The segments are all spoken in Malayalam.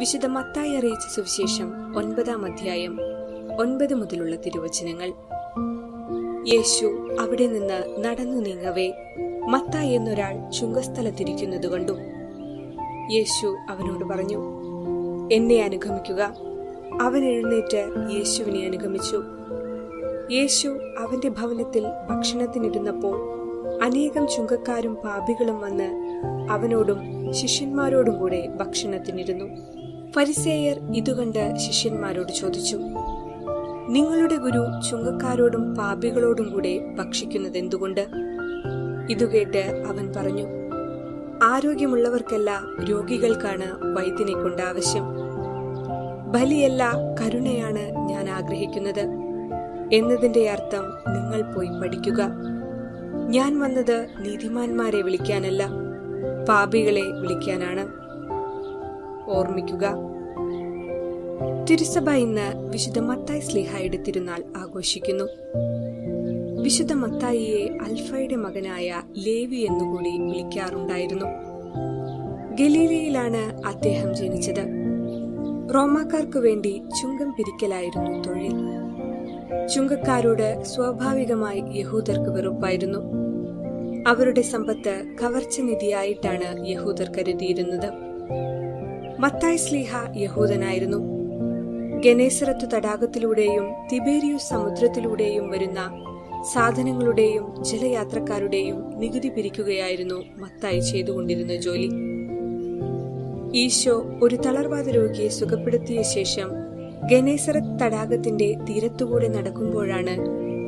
വിശുദ്ധ മത്തായി അറിയിച്ച സുവിശേഷം ഒൻപതാം അധ്യായം ഒൻപത് മുതലുള്ള തിരുവചനങ്ങൾ. യേശു അവിടെ നിന്ന് നടന്നു നീങ്ങവേ. മത്തായി എന്നൊരാൾ ചുങ്കസ്ഥലത്തിരിക്കുന്നത് കണ്ടു. യേശു അവനോട് പറഞ്ഞു എന്നെ അനുഗമിക്കുക. അവൻ എഴുന്നേറ്റ് യേശുവിനെ അനുഗമിച്ചു. യേശു അവന്റെ ഭവനത്തിൽ ഭക്ഷണത്തിനിരുന്നപ്പോൾ അനേകം ചുങ്കക്കാരും പാപികളും വന്ന് അവനോടും ശിഷ്യന്മാരോടും കൂടെ ഭക്ഷണത്തിനിരുന്നു. ഫരിസേയർ ഇതുകണ്ട് ശിഷ്യന്മാരോട് ചോദിച്ചു നിങ്ങളുടെ ഗുരു ചുങ്കക്കാരോടും പാപികളോടും കൂടെ ഭക്ഷിക്കുന്നത് എന്തുകൊണ്ട് ഇതുകേട്ട് അവൻ പറഞ്ഞു ആരോഗ്യമുള്ളവർക്കല്ല രോഗികൾക്കാണ് വൈദ്യനെ കൊണ്ട് ആവശ്യം. ബലിയല്ല കരുണയാണ് ഞാൻ ആഗ്രഹിക്കുന്നത്. എന്നതിന്റെ അർത്ഥം നിങ്ങൾ പോയി പഠിക്കുക. ഞാൻ വന്നത് നീതിമാന്മാരെ വിളിക്കാനല്ല പാപികളെ വിളിക്കാനാണ്. ഓർമ്മിക്കുക. തിരുസഭ ഇന്ന് വിശുദ്ധ മത്തായി സ്ലിഹായുടെ തിരുനാൾ ആഘോഷിക്കുന്നു. വിശുദ്ധ മത്തായിയെ അൽഫയുടെ മകനായ ലേവി എന്നുകൂടി വിളിക്കാറുണ്ടായിരുന്നു. ഗലീലയിലാണ് അദ്ദേഹം ജനിച്ചത്. റോമാക്കാർക്ക് വേണ്ടി ചുങ്കം പിരിക്കലായിരുന്നു തൊഴിൽ. ചുങ്കക്കാരോട് സ്വാഭാവികമായി യഹൂദർക്ക് വെറുപ്പായിരുന്നു. അവരുടെ സമ്പത്ത് കവർച്ച നിധിയായിട്ടാണ് യഹൂദർ കരുതിയിരുന്നത്. മത്തായ് സ്ലീഹ യഹൂദനായിരുന്നു. ഗനേസറത്ത് തടാകത്തിലൂടെയും തിബേരിയൂസ് സമുദ്രത്തിലൂടെയും വരുന്ന സാധനങ്ങളുടെയും ജലയാത്രക്കാരുടെയും നികുതി പിരിക്കുകയായിരുന്നു മത്തായി ചെയ്തുകൊണ്ടിരുന്ന ജോലി. ഈശോ ഒരു തളർവാദ രോഗിയെ സുഖപ്പെടുത്തിയ ശേഷം ഗനേസറത്ത് തടാകത്തിന്റെ തീരത്തുകൂടെ നടക്കുമ്പോഴാണ്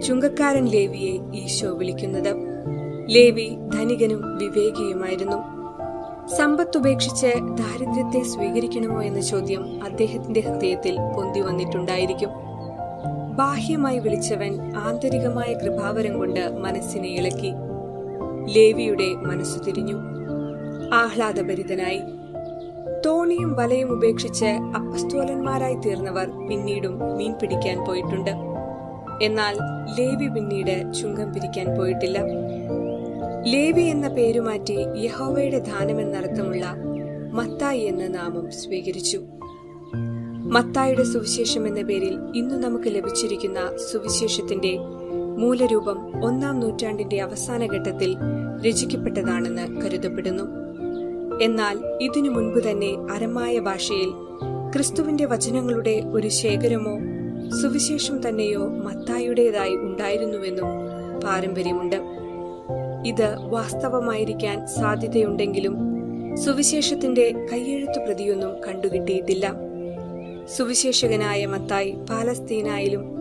ചുങ്കക്കാരൻ ലേവിയെ ഈശോ വിളിക്കുന്നത്. ലേവി ധനികനും വിവേകിയുമായിരുന്നു. സമ്പത്തുപേക്ഷിച്ച് ദാരിദ്ര്യത്തെ സ്വീകരിക്കണമോ എന്ന ചോദ്യം അദ്ദേഹത്തിന്റെ ഹൃദയത്തിൽ പൊന്തി വന്നിട്ടുണ്ടായിരിക്കും. ബാഹ്യമായി വിളിച്ചവൻ ആന്തരികമായ കൃപാവരം കൊണ്ട് മനസ്സിനെ ഇളക്കി. ലേവിയുടെ മനസ്സു തിരിഞ്ഞു. ആഹ്ലാദഭരിതനായി. തോണിയും വലയും ഉപേക്ഷിച്ച് അപ്പസ്തോലന്മാരായി തീർന്നവർ പിന്നീടും മീൻ പിടിക്കാൻ പോയിട്ടുണ്ട്. എന്നാൽ ലേവി പിന്നീട് ചുങ്കം പിരിക്കാൻ പോയിട്ടില്ല. ലേവി എന്ന പേരുമാറ്റി യഹോവയുടെ ദാനമെന്നർത്ഥമുള്ള മത്തായി എന്ന നാമം സ്വീകരിച്ചു. മത്തായുടെ സുവിശേഷം എന്ന പേരിൽ ഇന്നു നമുക്ക് ലഭിച്ചിരിക്കുന്ന സുവിശേഷത്തിന്റെ മൂലരൂപം ഒന്നാം നൂറ്റാണ്ടിന്റെ അവസാന ഘട്ടത്തിൽ രചിക്കപ്പെട്ടതാണെന്ന് കരുതപ്പെടുന്നു. എന്നാൽ ഇതിനു മുൻപ് തന്നെ അരമായ ഭാഷയിൽ ക്രിസ്തുവിന്റെ വചനങ്ങളുടെ ഒരു ശേഖരമോ സുവിശേഷം തന്നെയോ മത്തായുടേതായി ഉണ്ടായിരുന്നുവെന്നും പാരമ്പര്യമുണ്ട്. ഇത് വാസ്തവമായിരിക്കാൻ സാധ്യതയുണ്ടെങ്കിലും സുവിശേഷത്തിന്റെ കയ്യെഴുത്തു പ്രതിയൊന്നും കണ്ടുകിട്ടിയിട്ടില്ല. സുവിശേഷകനായ മത്തായി പാലസ്തീനായാലും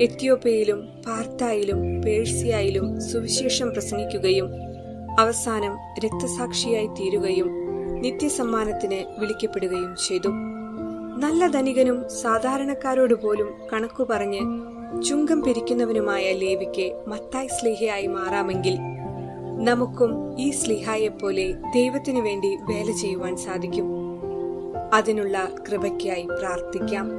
എത്യോപ്യയിലും പാർത്തായിലും പേഴ്സിയായിലും സുവിശേഷം പ്രസംഗിക്കുകയും അവസാനം രക്തസാക്ഷിയായി തീരുകയും നിത്യസമ്മാനത്തിന് വിളിക്കപ്പെടുകയും ചെയ്തു. നല്ല ധനികനും സാധാരണക്കാരോട് പോലും കണക്കു പറഞ്ഞ് ചുങ്കം പിരിക്കുന്നവനുമായ ലേവിക്ക് മത്തായ് സ്ലേഹയായി മാറാമെങ്കിൽ നമുക്കും ഈ സ്ലിഹായെപ്പോലെ ദൈവത്തിനു വേണ്ടി വേല ചെയ്യുവാൻ സാധിക്കും. അതിനുള്ള കൃപയ്ക്കായി പ്രാർത്ഥിക്കാം.